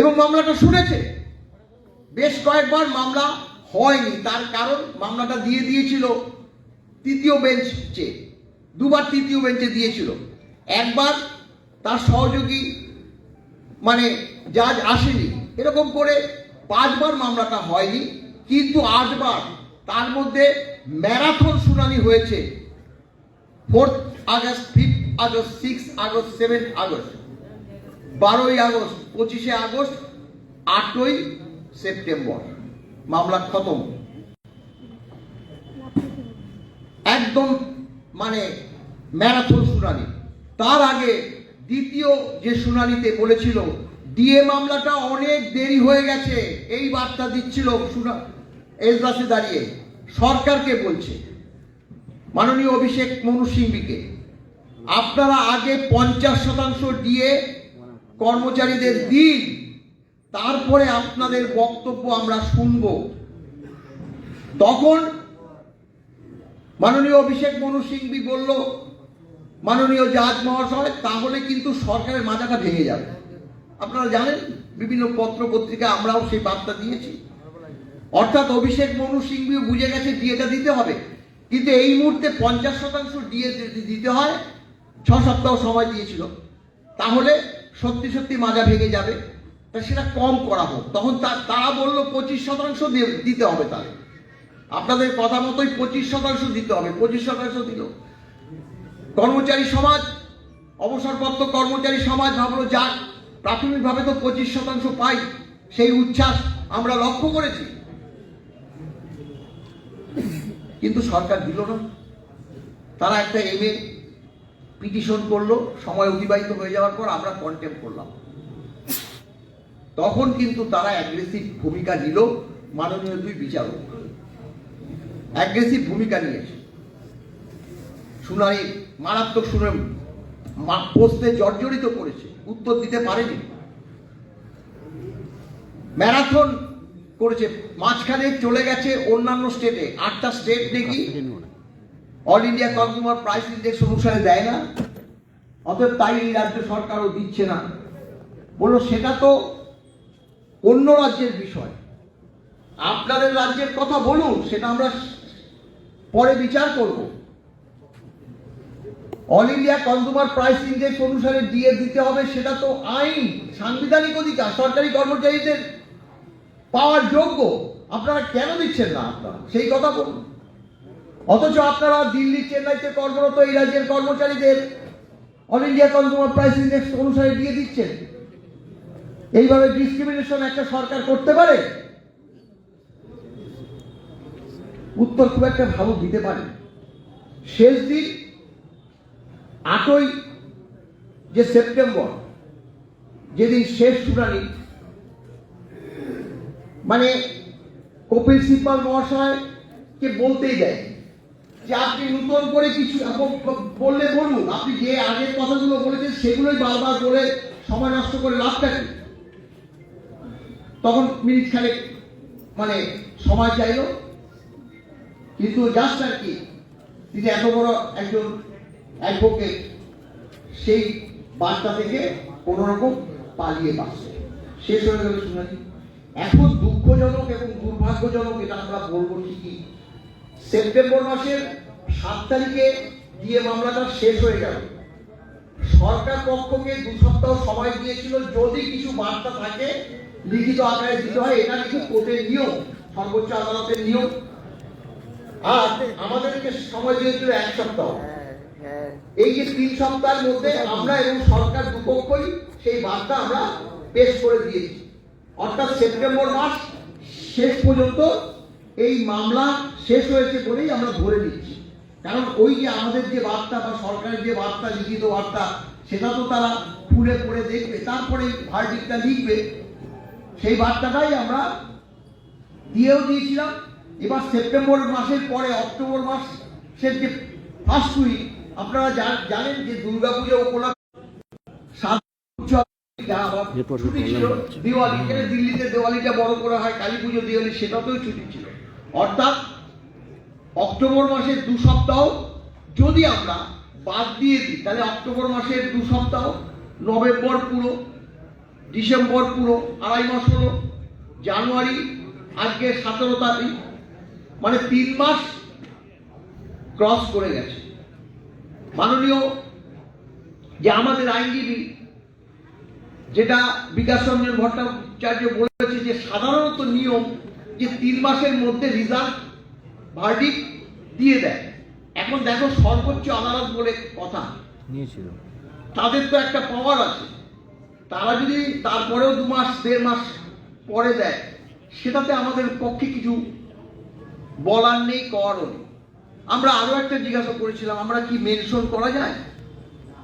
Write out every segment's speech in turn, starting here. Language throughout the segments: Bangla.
এবং মামলাটা শুনেছে। বেশ কয়েকবার মামলা হয়নি, তার কারণ মামলাটা দিয়ে দিয়েছিল তৃতীয় বেঞ্চে, দুবার তৃতীয় বেঞ্চে দিয়েছিল। একবার তার সহযোগী মানে জাজ আসেনি, এরকম করে পাঁচবার মামলাটা হয়নি, কিন্তু আটবার তার মধ্যে ম্যারাথন শুনানি হয়েছে। Fourth August, fifth August six August, seventh August. বারোই আগস্ট, পঁচিশে আগস্ট, আটই সেপ্টেম্বর। মামলা খতম। একদম মানে ম্যারাথন শুনানি। তার আগে দ্বিতীয় যে শুনানিতে বলেছিল, ডিএ মামলাটা অনেক দেরি হয়ে গেছে। এই বার্তা দিচ্ছিল শুনা এজলাসে দাঁড়িয়ে। সরকারকে বলছে, মাননীয় অভিষেক মনু সিংবিকে আপনারা আগে পঞ্চাশ শতাংশ দিয়ে কর্মচারীদের দিন, তারপরে আপনাদের বক্তব্য আমরা শুনব। তখন মাননীয় অভিষেক মনু সিংবি বলল, মাননীয় জাজ মহাশয়, তাহলে কিন্তু সরকারের মাথাটা ভেঙে যাবে। আপনারা জানেন, বিভিন্ন পত্র পত্রিকা আমরাও সেই বার্তা দিয়েছি। অর্থাৎ অভিষেক মনু সিংবিও বুঝে গেছে ডিএটা দিতে হবে। কিন্তু এই মুহূর্তে পঞ্চাশ শতাংশ ডিএ দিতে হয়, ছ সপ্তাহ সময় দিয়েছিল। তাহলে সত্যি সত্যি মাজা ভেঙে যাবে, তা সেটা কম করা হোক। তখন তারা বলল পঁচিশ শতাংশ দিতে হবে তাহলে আপনাদের কথা মতোই পঁচিশ শতাংশ দিতে হবে। পঁচিশ শতাংশ দিল। কর্মচারী সমাজ, অবসরপ্রাপ্ত কর্মচারী সমাজ ভাবলো, যাক, প্রাথমিকভাবে তো পঁচিশ শতাংশ পাই। সেই উচ্ছ্বাস আমরা লক্ষ্য করেছি। কিন্তু সরকার দিল না। তারা একটা এমএ পিটিশন করল, সময় অতিবাহিত হয়ে যাওয়ার পর আমরা কন্টেম করলাম। তখন কিন্তু তারা অ্যাগ্রেসিভ ভূমিকা নিল মাননীয় দুই বিচারক। অ্যাগ্রেসিভ ভূমিকা নিয়েছে। শুনানি মারাত্মক শুনে প্রশ্নে জর্জরিত করেছে, উত্তর দিতে পারেনি। ম্যারাথন করেছে, মাঝখানে চলে গেছে অন্যান্য স্টেটে আটটা স্টেট নাকি all India consumer price index অনুসারে দেয় না। অতএব তাই এই রাজ্য সরকারও দিচ্ছে না। বলল, সেটা তো অন্য রাজ্যের বিষয়। আপনাদের রাজ্যের কথা বলুন, সেটা আমরা পরে বিচার করব। All India consumer price index অনুসারে দিয়ে দিতে হবে, সেটা তো আইন, সাংবিধানিক অধিকার, সরকারি কর্মচারীদের পাওয়ার যোগ্য। আপনারা কেন দিচ্ছেন না আপনারা? সেই কথা বলুন। অথচ আপনারা দিল্লি, চেন্নাইতে কর্মরত এই রাজ্যের কর্মচারীদের all India consumer price index অনুসারে দিয়ে দিচ্ছেন। এইভাবে ডিসক্রিমিনেশন একটা সরকার করতে পারে? উত্তর খুব একটা ভালো দিতে পারে শেষ দিন, আটই যে সেপ্টেম্বর, যেদিন শেষ শুনানি মানে কপিল সিব্বাল মহাশয়কে বলতেই দেয়। যে আপনি নতুন করে কিছু বললে বলুন আপনি যে আগের কথাগুলো বলেছেন, সেগুলোই বারবার বলে সময় নষ্ট করে লাভটা কি? তখন মিনিট খানেক মানে সময় চাইলো, কিন্তু জাস্ট আর কি, তিনি এত বড় একজন অ্যাডভোকেট, সেই বার্তা থেকে কোনো রকম পালিয়ে বাঁচছে। শেষ হয়ে গেল শুনানি এখন দুঃখজনক এবং দুর্ভাগ্যজনক এটা আমরা বলব ঠিকই। সেপ্টেম্বর মাসের সাত তারিখে দিয়ে মামলাটা শেষ হয়ে গেল। সরকার পক্ষকে দু সপ্তাহ সময় দিয়েছিল, যদি কিছু বার্তা থাকে, লিখিত আকারে দিতে হয়, এটা কিন্তু কোর্টের নিয়ম, সর্বোচ্চ আদালতের নিয়ম। আর আমাদেরকে সময় দিয়েছিল এক সপ্তাহ। এই যে তিন সপ্তাহের মধ্যে আমরা এবং সরকার দুপক্ষই সেই বার্তা আমরা পেশ করে দিয়েছি। অর্থাৎ সেপ্টেম্বর মাস শেষ পর্যন্ত এই মামলা শেষ হয়েছে বলেই আমরা ধরে নিচ্ছি। কারণ ওই যে আমাদের যে বার্তা বা সরকারের যে বার্তা লিখিত বার্তা সেটা তো তারা খুলে পড়ে দেখবে তারপরে ভার্ডিকটা লিখবে। সেই বার্তাটাই আমরা দিয়েও দিয়েছিলাম। এবার সেপ্টেম্বর মাসের পরে অক্টোবর মাস মাসের যে ফার্স্ট উইক আপনারা জানেন যে দুর্গাপুজো উপলক্ষে ছুটি ছিল দিওয়ালি দিল্লিতে দিওয়ালিটা বড় করা হয় কালী পুজো দিওয়ালি সেটাতেও ছুটি ছিল। অর্থাৎ অক্টোবর মাসের দু সপ্তাহ যদি আমরা বাদ দিয়ে দিই, তাহলে অক্টোবর মাসের দু সপ্তাহ, নভেম্বর পুরো, ডিসেম্বর পুরো, আড়াই মাস হলো, জানুয়ারি, আজকে সতেরো তারিখ মানে তিন মাস ক্রস করে গেছে। মাননীয় যে আমাদের আইনজীবী, যেটা বিকাশ রঞ্জন ভট্টাচার্য বলেছে যে সাধারণত নিয়ম যে তিন মাসের মধ্যে রিজাল্ট ভার্ডিক দিয়ে দেয়। এখন দেখো সর্বোচ্চ আদালত বলে কথা। নিয়েছিল। তাদের তো একটা পাওয়ার আছে। তারা যদি তারপরেও দু মাস দেড় মাস পরে দেয় সেটাতে আমাদের পক্ষে কিছু বলার নেই করারও নেই। আমরা আরও একটা জিজ্ঞাসা করেছিলাম আমরা কি মেনশন করা যায়?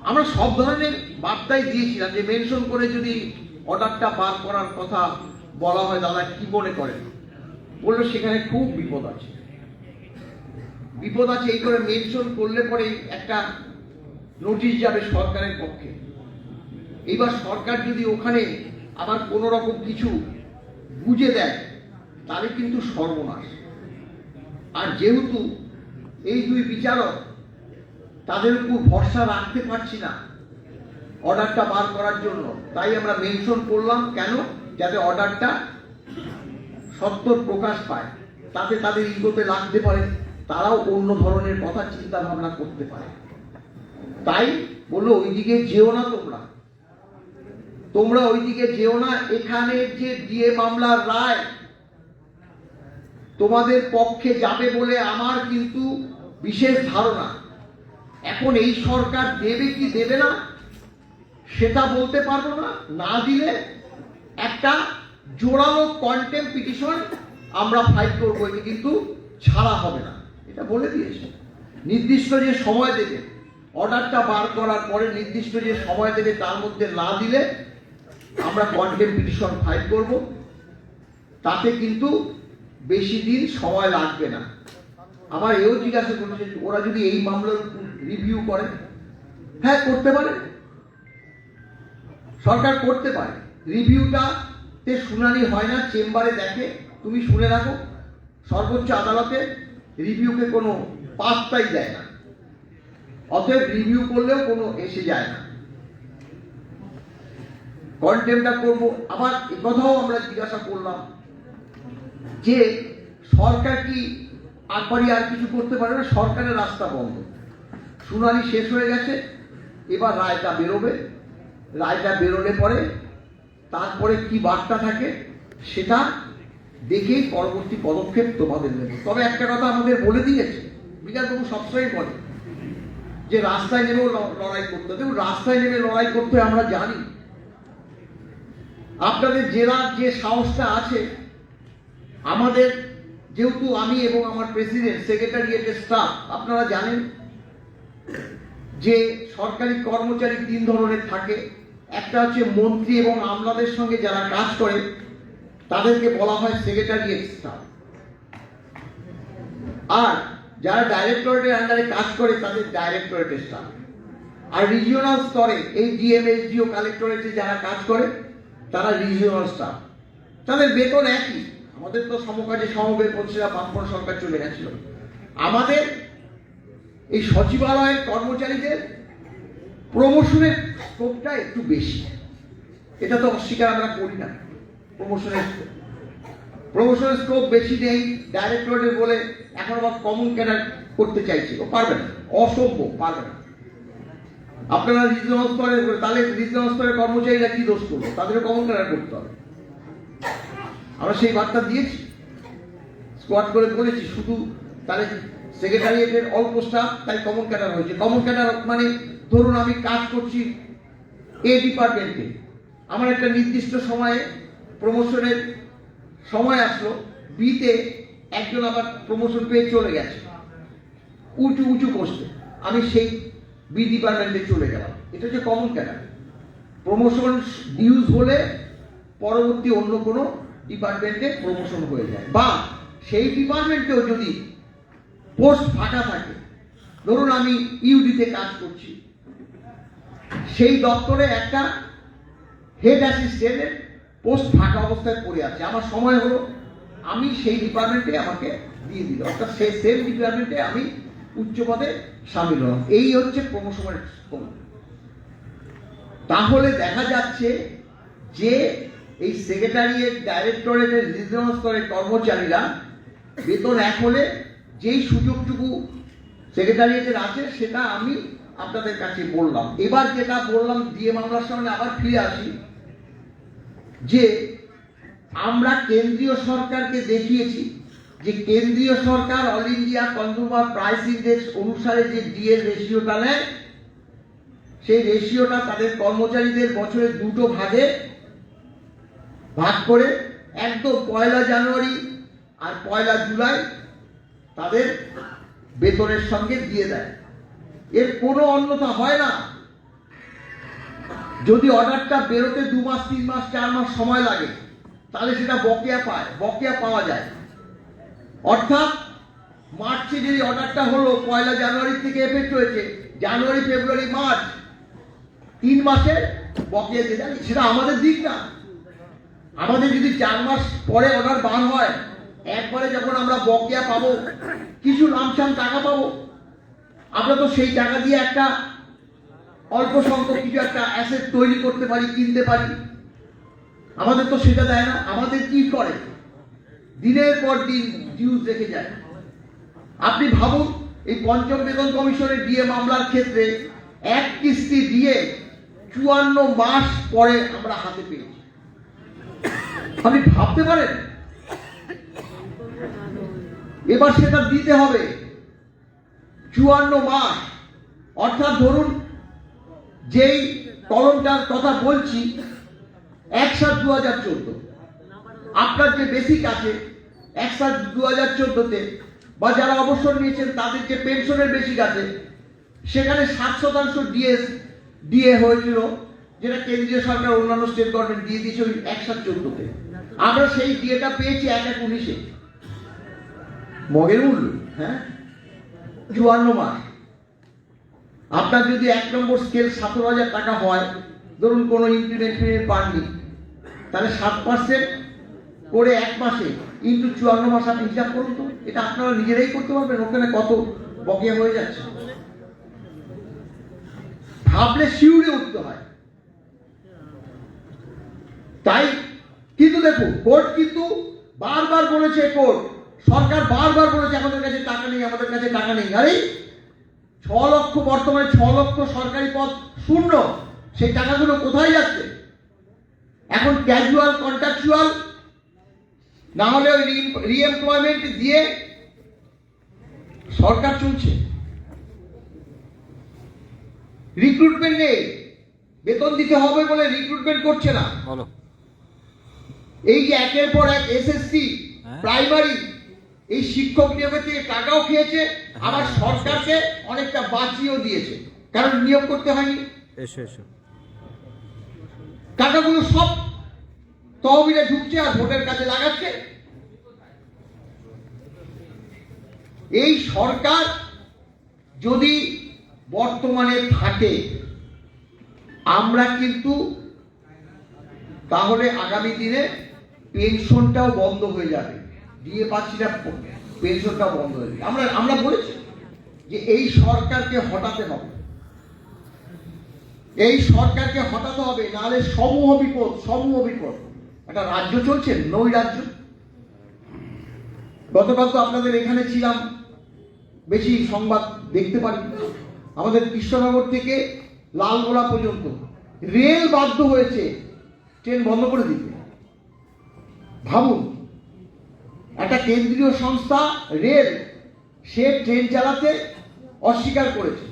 আমরা সব ধরনের বার্তাই দিয়েছিলাম যে মেনশন করে যদি অর্ডারটা বার করার কথা বলা হয় দাদা কি মনে করেন? বলল, সেখানে খুব বিপদ আছে। বিপদ আছে এই করে মেনশন করলে পরে একটা নোটিশ যাবে সরকারের পক্ষে। এবার সরকার যদি ওখানে আবার কোনো রকম কিছু বুঝে দেয়, তাহলে কিন্তু সর্বনাশ। আর যেহেতু এই দুই বিচারক তাদের উপর ভরসা রাখতে পারছি না অর্ডারটা বার করার জন্য, তাই আমরা মেনশন করলাম কেন? যাতে অর্ডারটা সত্তর প্রকাশ পায়, তাতে তাদের ইগোতে লাগতে পারে, তারাও অন্য ধরনের কথা চিন্তা ভাবনা করতে পারে। তাই বলল, ওইদিকে যেও না তোমরা। তোমরা ওইদিকে যেও না, এখানে যে ডিএ মামলার রায় তোমাদের পক্ষে যাবে বলে আমার কিন্তু বিশেষ ধারণা। এখন এই সরকার দেবে কি দেবে না, সেটা বলতে পারব না না দিলে একটা জোরালো কন্টেম পিটিশন আমরা ফাইল করব, এটি কিন্তু ছাড়া হবে না। এটা বলে দিয়েছে। নির্দিষ্ট যে সময় দেবে অর্ডারটা বার করার পরে নির্দিষ্ট যে সময় দেবে, তার মধ্যে না দিলে আমরা কন্টেম পিটিশন ফাইল করব। তাতে কিন্তু বেশি দিন সময় লাগবে না। আমার এও জিজ্ঞাসা করেছে, ওরা যদি এই মামলার রিভিউ করে হ্যাঁ করতে পারে। সরকার করতে পারে। রিভিউটা তে শুনানি হয় না, চেম্বারে দেখে, তুমি শুনে রাখো। সর্বোচ্চ আদালতে রিভিউকে কোনো পাত্তাই দেয় না। অতএব রিভিউ করলেও কোনো এসে যায় না। কন্টেমটা করব। আবার কথাও আমরা জিজ্ঞাসা করলাম যে, সরকার কি আকবারই আর কিছু করতে পারে না? সরকারের রাস্তা বন্ধ। শুনানি শেষ হয়ে গেছে, এবার রায়টা বেরোবে। রায়টা বেরোলে পরে তারপরে কি বার্তা থাকে? সেটা দেখেই পরবর্তী পদক্ষেপ তোমাদের নেবে। তবে একটা কথা আমাদের বলে দিয়েছে বিকাশবাবু সবসময় বলে, যে রাস্তায় নেমেও লড়াই করতে হবে। রাস্তায় নেমে লড়াই করতে আমরা জানি। আপনাদের জেলার যে সাহসটা আছে, আমাদের যেহেতু আমি এবং আমার প্রেসিডেন্ট সেক্রেটারিয়েটের স্টাফ আপনারা জানেন যে সরকারি কর্মচারী তিন ধরনের থাকে। একটা হচ্ছে মন্ত্রী এবং আমলাদের সঙ্গে যারা কাজ করে, তাদেরকে বলা হয় সেক্রেটারিয়েট স্টাফ আর যারা ডাইরেক্টরেটের আন্ডারে কাজ করে, তাদের ডাইরেক্টরেটের স্টাফ আর রিজিওনাল স্তরে এই ডিএমএসডিও কালেক্টরেটে যারা কাজ করে, তারা রিজিওনাল স্টাফ তাদের বেতন একই। আমাদের তো সমকাজে সমবেতন ছিল বামপন সরকার চলে গেছিল। আমাদের এই সচিবালয়ের কর্মচারীদের প্রমোশনের স্কোপটা একটু বেশি। এটা তো অস্বীকার আমরা করি না। প্রমোশনের স্কোপ প্রমোশনের স্কোপ বেশি নেই ডাইরেক্টরেট বলে এখন আবার কমন ক্যাডার করতে চাইছে। ও পারবে অসম্ভব পারবে না। আপনারা রিজনাল স্তরে তাহলে রিজনাল স্তরের কর্মচারীরা কি দোষ করব? তাদেরও কমন ক্যাডার করতে হবে। আমরা সেই বার্তা দিয়েছি। স্কোয়াড করে বলেছি শুধু তাহলে সেক্রেটারিয়েটের অল্প স্টাফ তাই কমন ক্যাডার হয়েছে। কমন ক্যাডার মানে ধরুন আমি কাজ করছি এ ডিপার্টমেন্টে। আমার একটা নির্দিষ্ট সময়ে প্রমোশনের সময় আসলো, বিতে একজন আবার প্রমোশন পেয়ে চলে গেছে। উঁচু উঁচু পোস্টে আমি সেই বি ডিপার্টমেন্টে চলে গেলাম। এটা হচ্ছে কমন ক্যাডার প্রমোশন ডিউজ হলে পরবর্তী অন্য কোনো ডিপার্টমেন্টে প্রমোশন হয়ে যায়। বা সেই ডিপার্টমেন্টেও যদি পোস্ট ফাঁকা থাকে, ধরুন আমি ইউডিতে কাজ করছি। সেই দপ্তরে একটা হেড অ্যাসিস্ট্যান্টের পোস্ট ফাঁকা অবস্থায় পড়ে আছে। আমার সময় হলো, আমি সেই ডিপার্টমেন্টে আমাকে দিয়ে দিল। অর্থাৎ সেই সেম ডিপার্টমেন্টে আমি উচ্চ পদে সামিল হলাম। এই হচ্ছে প্রমোশনের তাহলে দেখা যাচ্ছে যে এই সেক্রেটারিয়েট ডাইরেক্টরেটের রিজনাল স্তরের কর্মচারীরা বেতন এক হলে যেই সুযোগটুকু সেক্রেটারিয়েটের আছে, সেটা আমি আপনাদের কাছে বললাম। এবার যেটা বললাম দিয়ে মামলার সামনে আবার ফিরে আসি, যে আমরা কেন্দ্রীয় সরকারকে দেখিয়েছি যে কেন্দ্রীয় সরকার all India consumer price index অনুসারে যে ডিএর রেশিওটা নেয়, সেই রেশিওটা তাদের কর্মচারীদের বছরের দুটো ভাগে ভাগ করে একদম পয়লা জানুয়ারি আর পয়লা জুলাই তাদের বেতনের সঙ্গে দিয়ে দেয়। এর কোনো অন্যতা হয় না। যদি অর্ডারটা বেরোতে দু মাস, তিন মাস, চার মাস সময় লাগে, তাহলে সেটা বকেয়া পায়, বকেয়া পাওয়া যায়। অর্থাৎ মার্চে যদি অর্ডারটা হলো, পয়লা জানুয়ারি থেকে এফেক্ট হয়েছে, জানুয়ারি, ফেব্রুয়ারি, মার্চ, তিন মাসে বকেয়া দেয় সেটা আমাদের দিক না। আমাদের যদি চার মাস পরে অর্ডার বার হয়, একবারে যখন আমরা বকেয়া পাবো, কিছু লামসাম টাকা পাবো আমরা তো সেই টাকা দিয়ে একটা অল্প সংখ্যক কিছু একটা অ্যাসেট তৈরি করতে পারি, কিনতে পারি। আমাদের তো সেটা দেয় না, আমাদের কি করে? দিনের পর দিন ডিউজ রেখে যায়। আপনি ভাবুন, এই পঞ্চম বেতন কমিশনের ডিএ মামলার ক্ষেত্রে এক কিস্তি দিয়ে চুয়ান্ন মাস পরে আমরা হাতে পেয়েছি। আপনি ভাবতে পারেন? এবার সেটা দিতে হবে। চুয়ান্ন মাস অর্থাৎ ধরুন যেই কলমটার কথা বলছি এক সাত দু হাজার চোদ্দ। আপনার যে বেসিক আছে এক সাত দু হাজার চোদ্দতে বা যারা অবসর নিয়েছেন তাদের যে পেনশনের বেসিক আছে সেখানে সাত শতাংশ ডিএস ডিএ হয়েছিল যেটা কেন্দ্রীয় সরকার অন্যান্য স্টেট গভর্নমেন্ট দিয়ে দিয়েছে ওই এক সাত চোদ্দতে। আমরা সেই ডিএটা পেয়েছি এক এক উনিশে। মগের মূল্য? হ্যাঁ? চুয়ান্ন মাস। আপনার যদি এক নম্বর স্কেল সতেরো হাজার টাকা হয়, ধরুন কোনো ইনক্রিমেন্ট পাননি তাহলে সাত পার্সেন্ট করে এক মাসে ইন্টু চুয়ান্ন মাস আপনি হিসাব করুন তো, এটা আপনারা নিজেরাই করতে পারবেন, ওখানে কত বকেয়া হয়ে যাচ্ছে। ভাবলে শিউরে উঠতে হয়। তাই, কিন্তু দেখুন কোর্ট কিন্তু বারবার বলেছে কোর্ট সরকার বারবার বলেছে আমাদের কাছে টাকা নেই আমাদের কাছে টাকা নেই। আরে ছ লক্ষ বর্তমানে ছ লক্ষ সরকারি পদ শূন্য। সেই টাকাগুলো কোথায় যাচ্ছে? এখন ক্যাজুয়াল কন্ট্রাকচুয়াল না হলে ওই রিএমপ্লয়মেন্ট দিয়ে সরকার চলছে। রিক্রুটমেন্ট নেই। বেতন দিতে হবে বলে রিক্রুটমেন্ট করছে না। এই যে একের পর এক এসএসসি। প্রাইমারি এই শিক্ষক নিয়োগের থেকে টাকাও খেয়েছে আবার হ্যাঁ, সরকারকে অনেকটা বাঁচিয়েও দিয়েছে। কারণ নিয়োগ করতে হয়নি। এসো এসো। টাকাগুলো সব তহবিলে ঢুকছে আর ভোটের কাজে লাগাচ্ছে। এই সরকার যদি বর্তমানে থাকে আমরা কিন্তু তাহলে আগামী দিনে পেনশনটাও বন্ধ হয়ে যাবে। দিয়ে পাচ্ছি না পেনশনটাও বন্ধ হয়ে যাবে। আমরা আমরা বলেছি যে এই সরকারকে হটাতে হবে। এই সরকারকে হটাতে হবে, নাহলে সমূহ বিপদ সমূহ বিপদ। একটা রাজ্য চলছে, নই রাজ্য। গতকাল তো আপনাদের এখানে ছিলাম, বেশি সংবাদ দেখতে পারি। আমাদের কৃষ্ণনগর থেকে লালগোলা পর্যন্ত রেল বাধ্য হয়েছে, ট্রেন বন্ধ করে দিতে। ভাবুন একটা কেন্দ্রীয় সংস্থা, রেল, সে ট্রেন চালাতে অস্বীকার করেছে।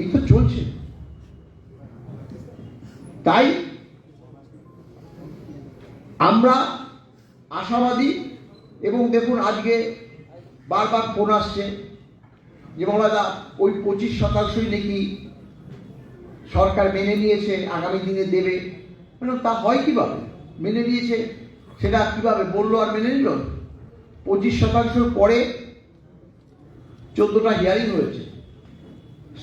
এই তো চলছে। তাই আমরা আশাবাদী এবং দেখুন আজকে বারবার ফোন আসছে যে মৌলাদা ওই পঁচিশ শতাংশই নাকি সরকার মেনে নিয়েছে, আগামী দিনে দেবে। তা হয় কীভাবে? মেনে নিয়েছে সেটা কীভাবে বলল আর মেনে নিল? পঁচিশ শতাংশের পরে চোদ্দটা হিয়ারিং হয়েছে।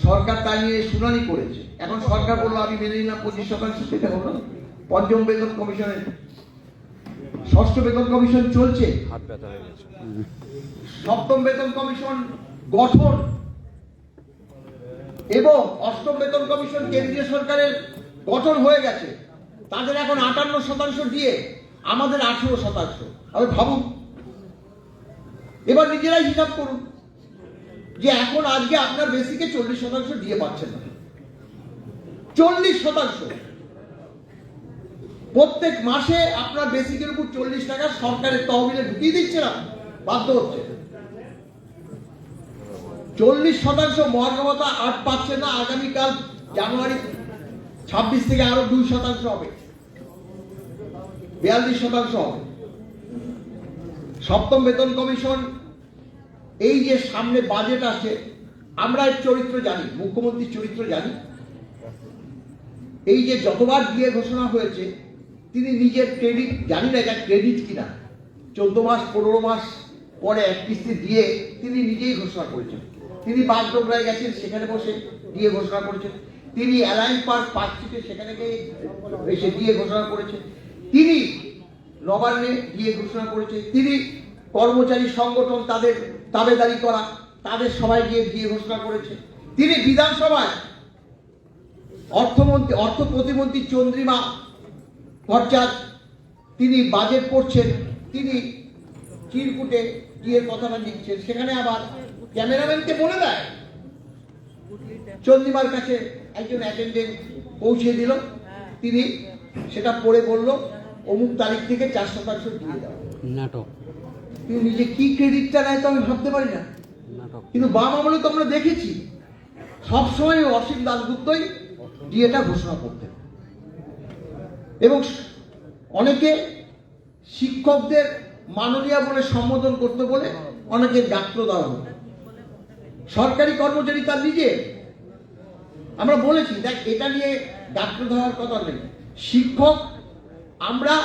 সরকার তা নিয়ে শুনানি করেছে। এখন সরকার বলল আমি মেনে নিলাম পঁচিশ শতাংশ সেটা হলো। পঞ্চম বেতন কমিশনের। ষষ্ঠ বেতন কমিশন চলছে। সপ্তম বেতন কমিশন গঠন এবং অষ্টম বেতন কমিশন কেন্দ্রীয় সরকারের গঠন হয়ে গেছে। তাদের এখন আটান্ন শতাংশ দিয়ে আমাদের আঠেরো শতাংশ। আমি ভাবুন। এবার নিজেরাই হিসাব করুন যে এখন আজকে আপনার বেসিকে চল্লিশ শতাংশ দিয়ে পাচ্ছেন না। চল্লিশ শতাংশ। প্রত্যেক মাসে আপনার বেসিকের উপর চল্লিশ টাকা সরকারের তহবিলে ঢুকিয়ে দিচ্ছে না বাধ্য হচ্ছে চল্লিশ শতাংশ মহার্গবতা আট পাচ্ছে না আগামীকাল জানুয়ারি ছাব্বিশ থেকে আরও দুই শতাংশ হবে। বিয়াল্লিশ শতাংশ হবে। সপ্তম বেতন কমিশন, এই যে সামনে বাজেট আছে আমরা চরিত্র জানি, মুখ্যমন্ত্রীর চরিত্র জানি। এই যে যতবার দিয়ে ঘোষণা হয়েছে, তিনি নিজের ক্রেডিট জানি না এটা ক্রেডিট কিনা, চোদ্দ মাস, পনেরো মাস পরে এক কিস্তি দিয়ে তিনি নিজেই ঘোষণা করেছেন। তিনি বাগডোগরায় গেছেন, সেখানে বসে দিয়ে ঘোষণা করেছেন। তিনি অ্যালাইন পার্ক পার্ক সেখানে গিয়ে এসে দিয়ে ঘোষণা করেছেন। তিনি নবান্নে গিয়ে ঘোষণা করেছে তিনি কর্মচারী সংগঠন তাদের তাবেদারি করা তাদের সবাই গিয়ে গিয়ে ঘোষণা করেছে। তিনি বিধানসভায় অর্থমন্ত্রী অর্থ প্রতিমন্ত্রী চন্দ্রিমা ভট্টাচার্য তিনি বাজেট করছেন তিনি চিরকুটে গিয়ে কথাটা লিখছেন। সেখানে আবার ক্যামেরাম্যানকে বলে দেয় চন্দ্রিমার কাছে একজন অ্যাটেন্ডেন্ট পৌঁছে দিল তিনি সেটা পড়ে বলল অমুক তারিখ থেকে চার শতাংশ দিয়ে দাও। নাটক। কিন্তু নিজে কি ক্রেডিটটা নেয় তো আমি ভাবতে পারি না। নাটক। কিন্তু বাম আমলে তো আমরা দেখেছি সবসময় অসীম দাসগুপ্তই ডিএটা ঘোষণা করতেন। এবং অনেকে শিক্ষকদের মাননীয় বলে সম্বোধন করতে বলে অনেকে ডাক্তার দেওয়া হতো সরকারি কর্মচারী তার নিজে। আমরা বলেছি দেখ এটা নিয়ে ডাক্তার ধরার কথা নেই। শিক্ষক আমরা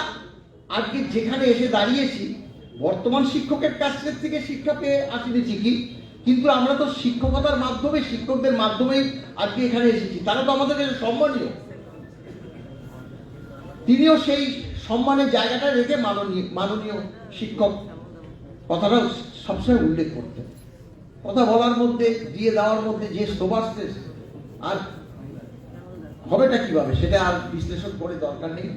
আজকে যেখানে এসে দাঁড়িয়েছি, বর্তমান শিক্ষকের কাছ থেকে শিক্ষা পেয়ে আসিনি ঠিকই কিন্তু আমরা তো শিক্ষকতার মাধ্যমে, শিক্ষকদের মাধ্যমেই আজকে এখানে এসেছি। তারা তো আমাদের সম্মানীয়। তিনিও সেই সম্মানের জায়গাটা রেখে মাননীয় মাননীয় শিক্ষক কথাটা সবসময় উল্লেখ করতেন। কথা বলার মধ্যে, দিয়ে দেওয়ার মধ্যে যে সোবাস্টেস আর হবেটা কীভাবে, সেটা আর বিশ্লেষণ করে দরকার নেই।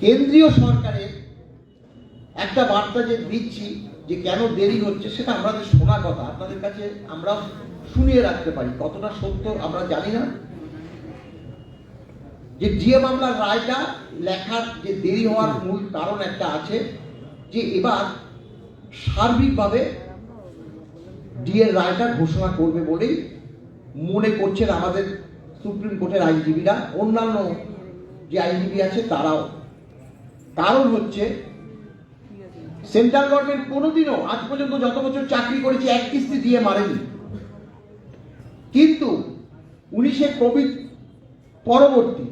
কেন্দ্রীয় সরকারের একটা বার্তা যে দিচ্ছি যে কেন দেরি হচ্ছে, সেটা আমাদের শোনা কথা। আপনাদের কাছে আমরা শুনিয়ে রাখতে পারি। কতটা সত্য আমরা জানি না। যে ডিএ মামলার রায়টা লেখার যে দেরি হওয়ার মূল কারণ একটা আছে, যে এবার সার্বিকভাবে ডিএ রায়টা ঘোষণা করবে বলেই মনে করছেন আমাদের সুপ্রিম কোর্টের আইনজীবীরা। অন্যান্য যে আইনজীবী আছে, তারাও। কারণ হচ্ছে, সেন্ট্রাল গভর্নমেন্ট কোনোদিনও আজ পর্যন্ত যত বছর চাকরি করেছে, এক কিস্তি দিয়ে মারেনি। কিন্তু উনিশে কোভিড পরবর্তী,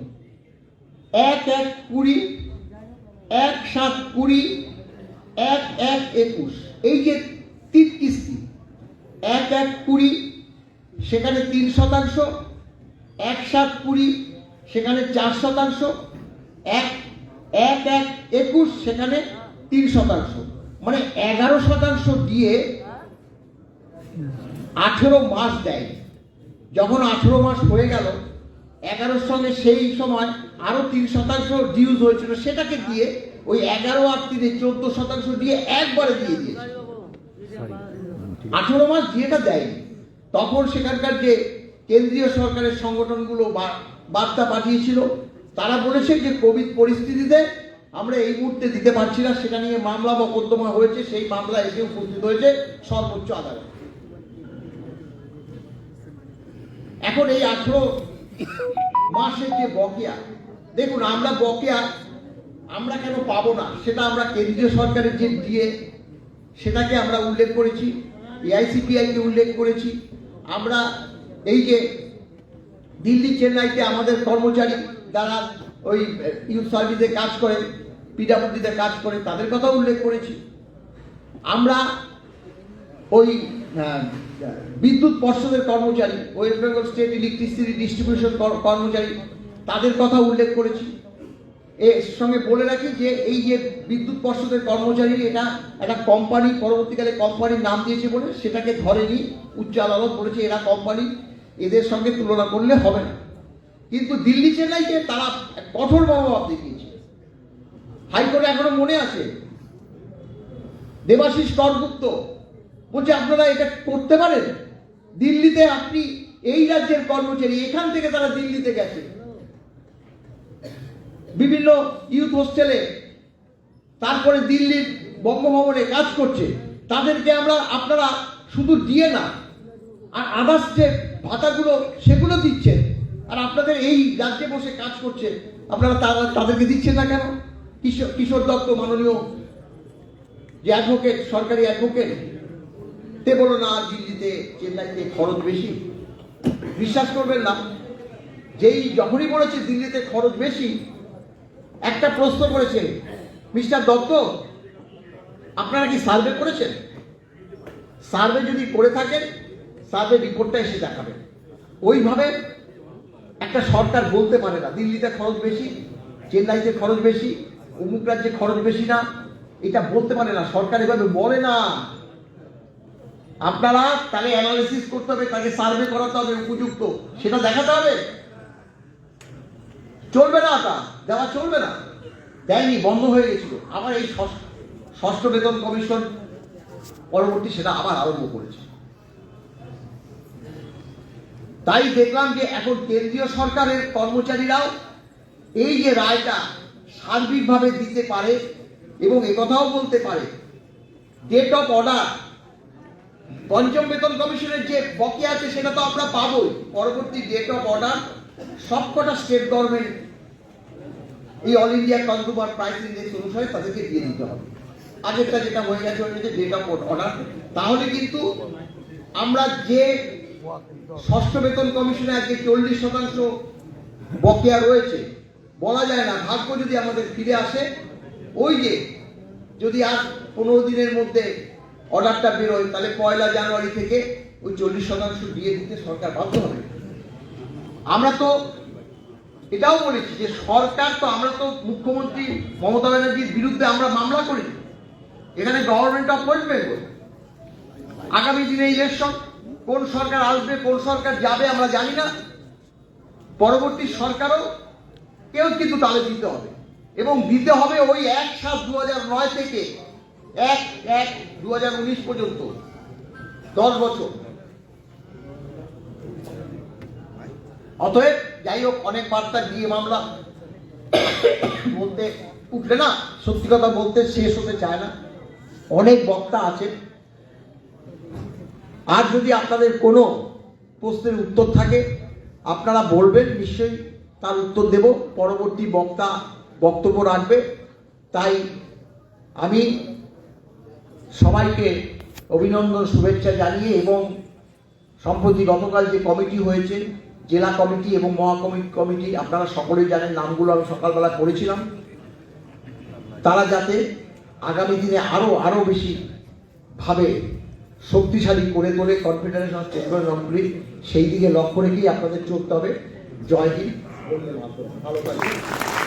এক এক কুড়ি, এক সাত কুড়ি, এক এক একুশ, এই যে তিন কিস্তি, এক এক কুড়ি, সেখানে তিন শতাংশ, এক সাত কুড়ি, সেখানে চার শতাংশ, এক এক এক একুশ সেখানে তিন শতাংশ। মানে এগারো শতাংশ দিয়ে আঠেরো মাস দেয়। যখন আঠেরো মাস হয়ে গেল, এগারোর সঙ্গে সেই সময় আরও তিন শতাংশ ডিউজ হয়েছিল। সেটাকে দিয়ে ওই এগারো আর তিনে চোদ্দ শতাংশ দিয়ে একবারে দিয়ে দিয়েছে। আঠেরো মাস দিয়েটা দেয়নি। তখন সেখানকার যে কেন্দ্রীয় সরকারের সংগঠনগুলো বার্তা পাঠিয়েছিল তারা বলেছে যে কোভিড পরিস্থিতিতে আমরা এই মুহূর্তে দিতে পারছি না, সেটা নিয়ে মামলা মকদ্দমা হয়েছে, সেই মামলা এসে উপস্থিত হয়েছে সর্বোচ্চ আদালত। এখন এই আঠেরো মাসের যে বকেয়া, দেখুন, আমরা বকেয়া, আমরা কেন পাবো না? সেটা আমরা কেন্দ্রীয় সরকারের যে দিয়ে সেটাকে আমরা উল্লেখ করেছি, এআইসিপিআইকে উল্লেখ করেছি। আমরা এই যে দিল্লি চেন্নাইতে আমাদের কর্মচারী যারা ওই ইউথ সার্ভিসে কাজ করে পিডাব্লিউডিতে কাজ করে, তাদের কথা উল্লেখ করেছি। আমরা ওই বিদ্যুৎ পর্ষদের কর্মচারী West Bengal state electricity distribution কর্মচারী, তাদের কথা উল্লেখ করেছি। এর সঙ্গে বলে রাখি যে, এই যে বিদ্যুৎ পর্ষদের কর্মচারী, এটা একটা কোম্পানি পরবর্তীকালে কোম্পানির নাম দিয়েছে বলে সেটাকে ধরেনি, উচ্চ আদালত বলেছে এরা কোম্পানি এদের সঙ্গে তুলনা করলে হবে না। কিন্তু দিল্লি চেন্নাইতে তারা কঠোর মনোভাব দেখিয়েছে। হাইকোর্টে এখনও মনে আছে। দেবাশিস করগুপ্ত বলছে, আপনারা এটা করতে পারেন? দিল্লিতে আপনি এই রাজ্যের কর্মচারী, এখান থেকে তারা দিল্লিতে গেছে। বিভিন্ন ইউথ হোস্টেলে তারপরে দিল্লির বঙ্গভবনে কাজ করছে। তাদেরকে আমরা, আপনারা শুধু দিয়ে না, আর আদার্স যে ভাতাগুলো সেগুলো দিচ্ছেন। আর আপনাদের এই রাজ্যে বসে কাজ করছে, আপনারা তা- তাদেরকে দিচ্ছেন না কেন? কিশোর কিশোর দত্ত মাননীয় যে অ্যাডভোকেট সরকারি অ্যাডভোকেট তে বলো না দিল্লিতে, চেন্নাইতে খরচ বেশি। বিশ্বাস করবেন না, যেই যখনই বলেছে দিল্লিতে খরচ বেশি, একটা প্রশ্ন করেছে, মিস্টার দত্ত, আপনারা কি সার্ভে করেছেন? সার্ভে যদি করে থাকেন, সার্ভে রিপোর্টটা এসে দেখাবেন ওইভাবে একটা সরকার বলতে পারে না। দিল্লিতে খরচ বেশি, চেন্নাইতে খরচ বেশি, অমুক রাজ্যে খরচ বেশি না। এটা বলতে পারে না। সরকার এভাবে বলে না। আপনারা তাকে অ্যানালিসিস করতে হবে, তাকে সার্ভে করাতে হবে, উপযুক্ত। সেটা দেখাতে হবে। চলবে না তা। দেওয়া চলবে না। দেয়নি, বন্ধ হয়ে গেছিল। আবার এই ষষ্ঠ বেতন কমিশন পরবর্তী সেটা আবার আরম্ভ করেছে। তাই দেখলাম যে এখন কেন্দ্রীয় সরকারের কর্মচারীরাও এই যে রায়টা সার্বিকভাবে দিতে পারে এবং একথাও বলতে পারে। ডেট অফ অর্ডার পঞ্চম বেতন কমিশনের যে বকেয়া আছে সেটা তো আমরা পাবোই। পরবর্তী ডেট অফ অর্ডার সবকটা স্টেট গভর্নমেন্ট এই all India consumer price index অনুসারে তাদেরকে দিয়ে দিতে হবে। আগেরটা যেটা হয়ে গেছে ডেট অফ অর্ডার তাহলে কিন্তু আমরা যে ষষ্ঠ বেতন কমিশনে আজকে চল্লিশ শতাংশ বকেয়া রয়েছে। বলা যায় না, ভাগ্য যদি আমাদের ফিরে আসে, ওই যে যদি আর পনেরো দিনের মধ্যে অর্ডারটা বেরোয়, তাহলে পয়লা জানুয়ারি থেকে ওই চল্লিশ শতাংশ দিয়ে দিতে সরকার বাধ্য হবে। আমরা তো এটাও বলেছি যে সরকার তো, আমরা তো মুখ্যমন্ত্রী মমতা ব্যানার্জির বিরুদ্ধে আমরা মামলা করি এখানে গভর্নমেন্ট অফ ওয়েস্ট বেঙ্গল আগামী দিনে ইলেকশন কোন সরকার আসবে, কোন সরকার যাবে আমরা জানি না। পরবর্তী সরকারও কেউ কিন্তু তালে দিতে হবে। এবং দিতে হবে ওই এক সাত দু নয় থেকে এক এক দু উনিশ পর্যন্ত। দশ বছর। অতএব যাই হোক, অনেক বার্তা দিয়ে মামলা বলতে উঠলে না, সত্যি কথা বলতে শেষ হতে চায় না। অনেক বক্তা আছে আর যদি আপনাদের কোনো প্রশ্নের উত্তর থাকে, আপনারা বলবেন, নিশ্চয়ই তার উত্তর দেব। পরবর্তী বক্তা বক্তব্য রাখবে। তাই আমি সবাইকে অভিনন্দন, শুভেচ্ছা জানিয়ে এবং সম্প্রতি গতকাল যে কমিটি হয়েছে, জেলা কমিটি এবং মহাকমিটি কমিটি, আপনারা সকলেই জানেন, নামগুলো আমি সকালবেলা পড়েছিলাম। তারা যাতে আগামী দিনে আরও আরও বেশি ভাবে শক্তিশালী করে তোলে কনফেডারেশন অফ চেম্বার ব্যাঙ্ক সেই দিকে লক্ষ্য রেখেই আপনাদের চলতে হবে। জয় হিন্দ। ভালো থাকবেন।